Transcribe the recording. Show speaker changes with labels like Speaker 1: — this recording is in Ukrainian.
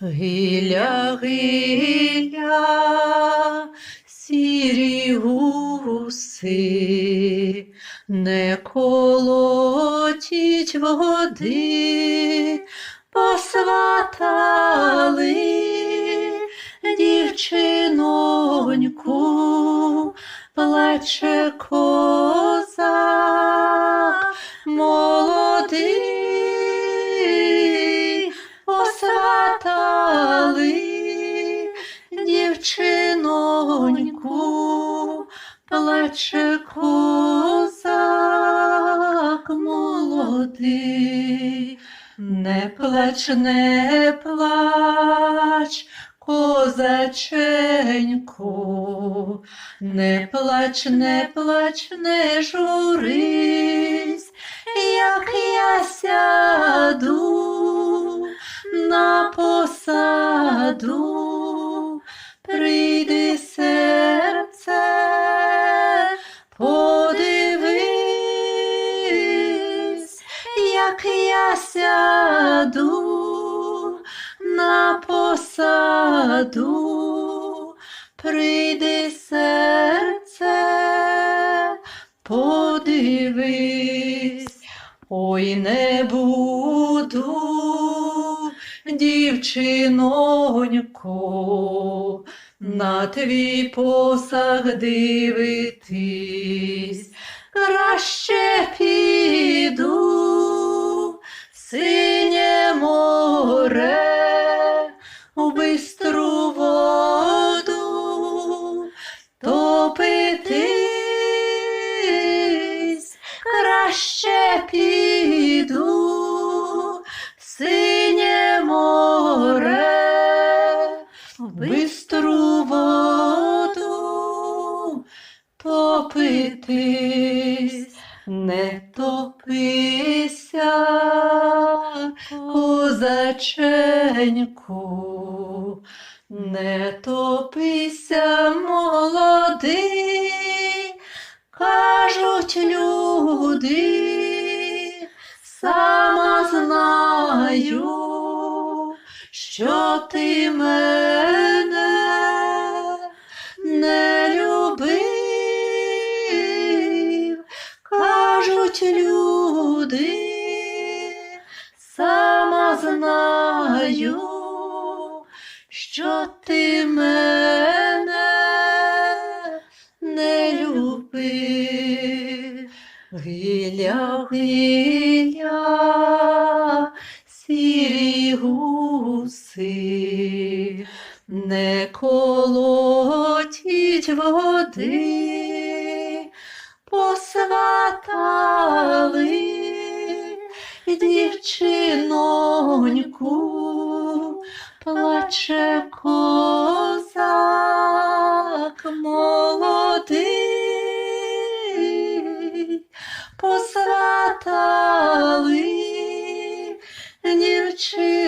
Speaker 1: Гиля, гиля, сірі гуси, не колотіть води, посватали дівчиноньку, плаче коза дівчиноньку, плаче козак молодий. Не плач, не плач, козаченько, не плач, не плач, не журись, як я сяду на посаду, прийди серце, подивись, як я сяду на посаду, прийди серце, подивись, ой не буду, дівчинонько, на твій посаг дивитись, краще піду, в топитись, не топися, козаченьку, не топися, молодий, кажуть люди, сама знаю, що ти мене кажуть люди, сама знаю, що ти мене не любив. Гиля, гиля, сірі гуси, не колотіть води, посватали дівчиноньку, плаче козак молодий, посватали дівчиноньку.